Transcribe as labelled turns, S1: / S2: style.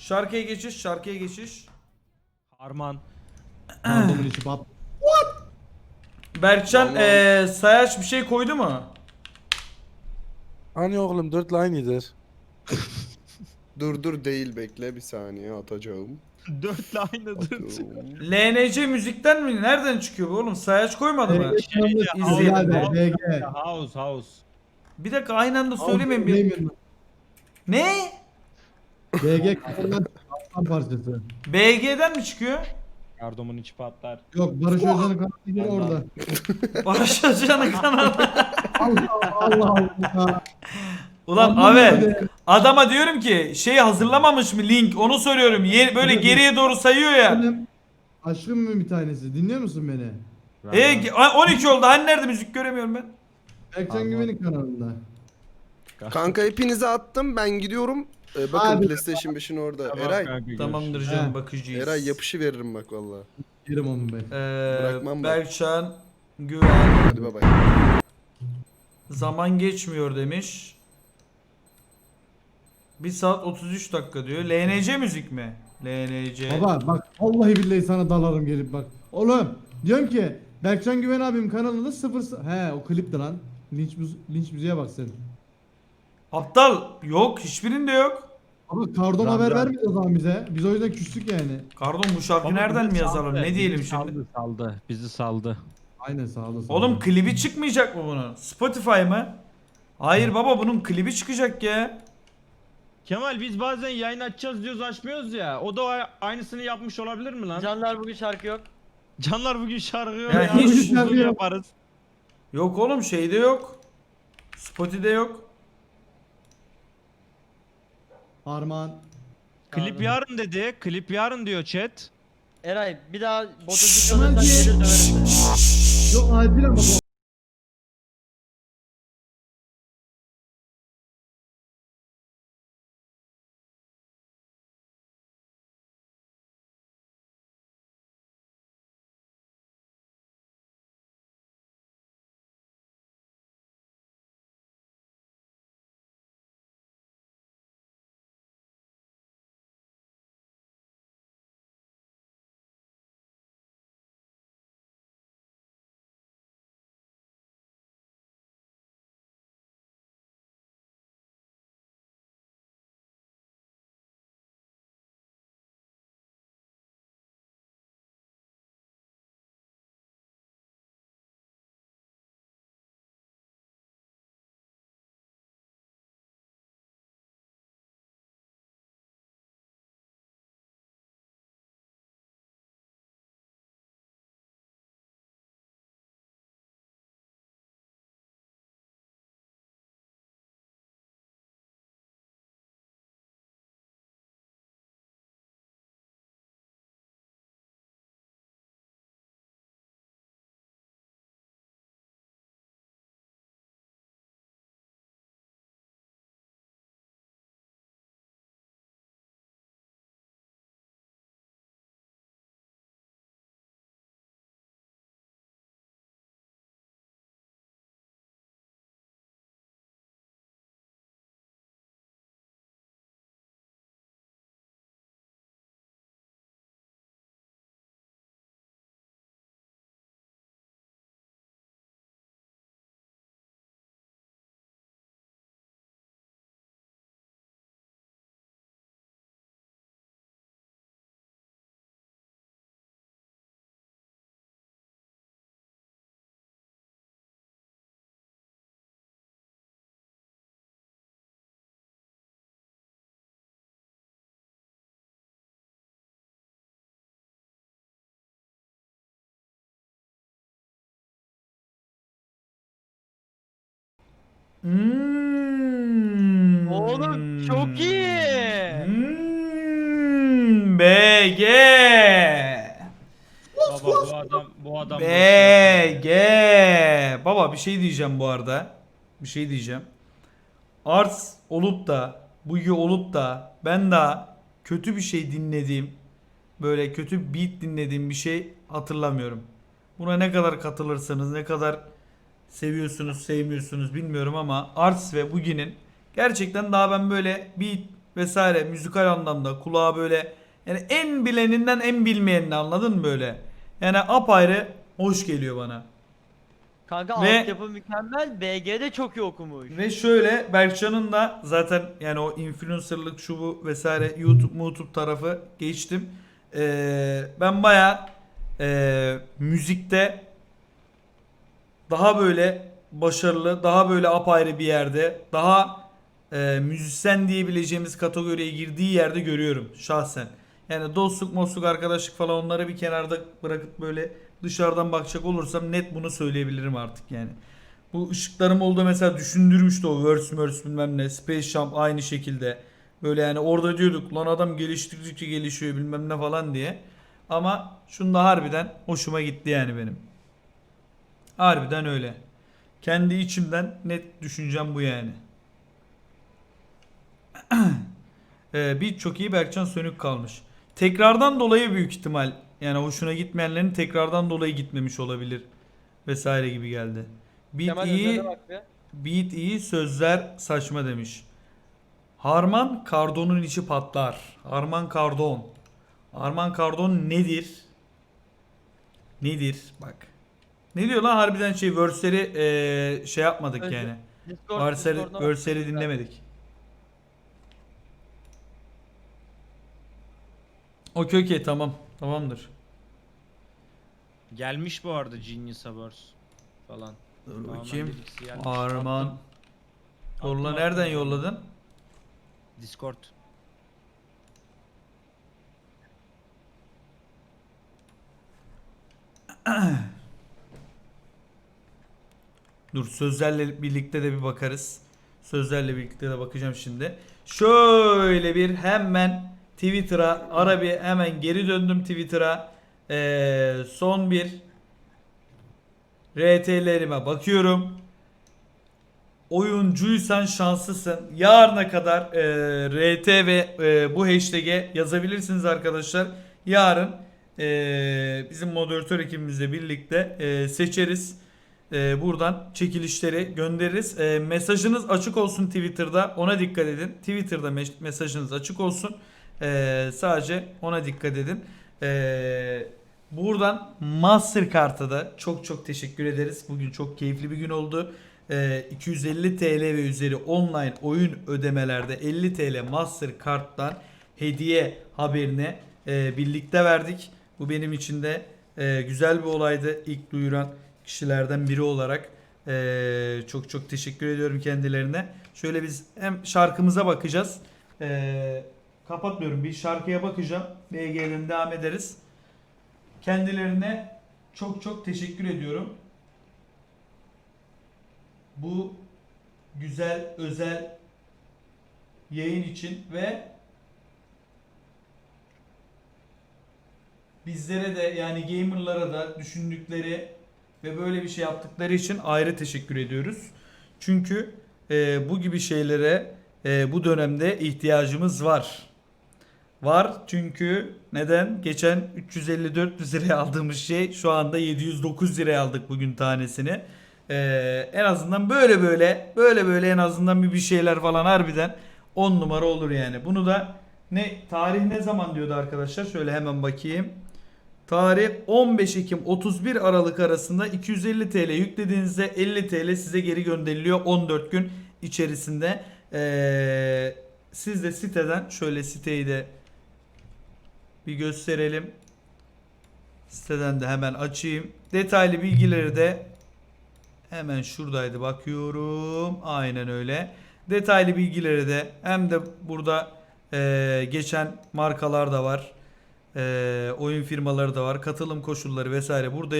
S1: Şarkıya geçiş, şarkıya geçiş.
S2: Harman.
S3: Random'un içi pat.
S1: Berkcan eee sayaç bir şey koydu mu?
S4: Hani oğlum dört aynıdır.
S5: Dur dur değil bekle bir saniye atacağım.
S2: Dörtle aynıdır.
S5: Atıyorum.
S1: LNC müzikten mi? Nereden çıkıyor bu oğlum? Sayaç koymadı mı?
S3: İzleyelim. BG.
S2: House house.
S1: Bir dakika aynı anda söylemeyin bir. Ne?
S3: BG kafadan aslan parçası.
S1: BG'den mi çıkıyor?
S2: Yardomun içi patlar.
S3: Yok Barış Özcan'ın kanalı yine orada.
S1: Barış Hoca'nın kanalı.
S3: Allah Allah Allah.
S1: Ulan
S3: Anlamadım
S1: abi
S3: ya.
S1: adama diyorum ki şey hazırlamamış mı link onu soruyorum. Ye- böyle
S3: Evet.
S1: geriye doğru sayıyor ya.
S3: Benim aşkım mı bir tanesi? Dinliyor musun beni?
S1: E ge- 12 oldu. Hani nerede müzik göremiyorum ben.
S3: Berkcan
S2: Anladım.
S3: Güven'in kanalında.
S5: Kanka hepinize attım ben gidiyorum. Ee, bakın
S3: Hadi.
S5: PlayStation 5'in orada.
S2: Tamam
S5: Eray.
S2: kanka,
S1: Tamamdır canım
S3: He.
S1: bakıcıyız.
S5: Eray yapışı veririm bak valla.
S3: Yerim onu ben.
S1: Ee,
S5: Bırakmam ben.
S1: Berkcan Güven
S5: Hadi bay bay.
S1: zaman geçmiyor demiş. 1 saat 33 dakika diyor. LNC müzik mi? LNC.
S3: Baba bak vallahi billahi sana dalarım gelip bak. Oğlum diyorum ki Berkcan Güven abim kanalında sıfır sı- He o klipti lan. Linç, müzi- linç müziğe bak sen.
S1: Aptal yok hiçbirinde yok.
S3: Ama Kardon
S2: Lan
S3: haber
S2: lan.
S3: vermedi o zaman bize. Biz o yüzden küstük yani.
S1: Pardon bu şarkı nereden mi yazalım?
S2: saldı,
S1: Ne diyelim
S2: bizi
S1: şimdi?
S2: Saldı saldı. Bizi saldı.
S3: Aynen sağ olasın.
S1: Oğlum klibi çıkmayacak mı bunun? Spotify mı? Hayır baba bunun klibi çıkacak ya.
S2: Kemal biz bazen yayın açacağız diyoruz açmıyoruz ya. O da o aynısını yapmış olabilir mi lan?
S6: Canlar bugün şarkı yok.
S2: Canlar bugün şarkı yok
S1: Ya
S2: ya.
S1: hiç
S2: Uzun
S3: şarkı yok.
S2: yaparız.
S1: Yok oğlum şeyde yok. Spotify'de yok.
S3: Armağan.
S2: Klip yarın dedi. Klip yarın diyor chat.
S6: Eray bir daha motosiklet alırsan gelir döverim.
S3: Yok acil ama bu.
S1: Hmm.
S6: Oğlum çok iyi.
S1: Hmm. BG.
S2: Baba bu adam bu adam
S1: BG. Baba bir şey diyeceğim bu arada. Bir şey diyeceğim. Arts olup da Bugi olup da ben daha kötü bir şey dinlediğim böyle kötü beat dinlediğim bir şey hatırlamıyorum. Buna ne kadar katılırsanız ne kadar seviyorsunuz sevmiyorsunuz bilmiyorum ama Arts ve Bugi'nin gerçekten daha ben böyle beat vesaire müzikal anlamda kulağa böyle yani en bileninden en bilmeyenini anladın mı böyle? Yani apayrı hoş geliyor bana.
S6: Kanka
S1: Ve-
S6: altyapı mükemmel. BG de çok iyi okumuş.
S1: Ve şöyle Berkcan'ın da zaten yani o influencerlık şu bu vesaire YouTube YouTube tarafı geçtim. Ee, ben baya müzikte daha böyle başarılı, daha böyle apayrı bir yerde, daha e, müzisyen diyebileceğimiz kategoriye girdiği yerde görüyorum şahsen. Yani dostluk, mosluk, arkadaşlık falan onları bir kenarda bırakıp böyle dışarıdan bakacak olursam net bunu söyleyebilirim artık yani. Bu ışıklarım oldu mesela düşündürmüştü o verse verse bilmem ne. Space Jump aynı şekilde. Böyle yani orada diyorduk lan adam geliştirdikçe gelişiyor bilmem ne falan diye. Ama şunda harbiden hoşuma gitti yani benim. Harbiden öyle. Kendi içimden net düşüncem bu yani. ee, bir çok iyi Berkcan sönük kalmış. Tekrardan dolayı büyük ihtimal yani hoşuna gitmeyenlerin tekrardan dolayı gitmemiş olabilir vesaire gibi geldi. Beat
S6: Kemal
S1: iyi, beat iyi, sözler saçma demiş. Harman Kardon'un içi patlar. Harman Kardon. Harman Kardon nedir? Nedir? Bak. Ne diyor lan harbiden şey verse'leri eee, şey yapmadık
S6: Özür-
S1: yani.
S6: Discord,
S1: Verse'leri,
S6: Discord'una
S1: dinlemedik. Okey okey tamam. Tamamdır.
S2: Gelmiş bu arada Genius Awards falan.
S1: Dur
S2: Tamamen
S1: bakayım.
S2: birisi gelmiş.
S1: Arman.
S2: Attım.
S1: Yolla
S2: Attım,
S1: nereden
S2: attım.
S1: yolladın?
S2: Discord.
S1: Dur sözlerle birlikte de bir bakarız. Sözlerle birlikte de bakacağım şimdi. Şöyle bir hemen Twitter'a ara bir hemen geri döndüm Twitter'a. Ee, son bir RT'lerime bakıyorum. Oyuncuysan şanslısın. Yarına kadar e, RT ve e, bu hashtag'e yazabilirsiniz arkadaşlar. Yarın e, bizim moderatör ekibimizle birlikte e, seçeriz. E, buradan çekilişleri göndeririz. E, mesajınız açık olsun Twitter'da. Ona dikkat edin. Twitter'da mes- mesajınız açık olsun. E, sadece ona dikkat edin. E, buradan Mastercard'a da çok çok teşekkür ederiz. Bugün çok keyifli bir gün oldu. E, 250 TL ve üzeri online oyun ödemelerde 50 TL Mastercard'dan hediye haberini e, birlikte verdik. Bu benim için de e, güzel bir olaydı. İlk duyuran kişilerden biri olarak e, çok çok teşekkür ediyorum kendilerine. Şöyle biz hem şarkımıza bakacağız. E, kapatmıyorum. Bir şarkıya bakacağım. BG'den devam ederiz. Kendilerine çok çok teşekkür ediyorum. Bu güzel özel yayın için ve bizlere de yani gamerlara da düşündükleri ve böyle bir şey yaptıkları için ayrı teşekkür ediyoruz. Çünkü e, bu gibi şeylere e, bu dönemde ihtiyacımız var. Var çünkü neden? Geçen 350-400 liraya aldığımız şey şu anda 709 liraya aldık bugün tanesini. Ee, en azından böyle böyle böyle böyle en azından bir bir şeyler falan harbiden 10 numara olur yani. Bunu da ne tarih ne zaman diyordu arkadaşlar? Şöyle hemen bakayım. Tarih 15 Ekim 31 Aralık arasında 250 TL yüklediğinizde 50 TL size geri gönderiliyor 14 gün içerisinde. Ee, siz de siteden şöyle siteyi de bir gösterelim. Siteden de hemen açayım. Detaylı bilgileri de hemen şuradaydı bakıyorum. Aynen öyle. Detaylı bilgileri de hem de burada eee, geçen markalar da var. Eee, oyun firmaları da var. Katılım koşulları vesaire burada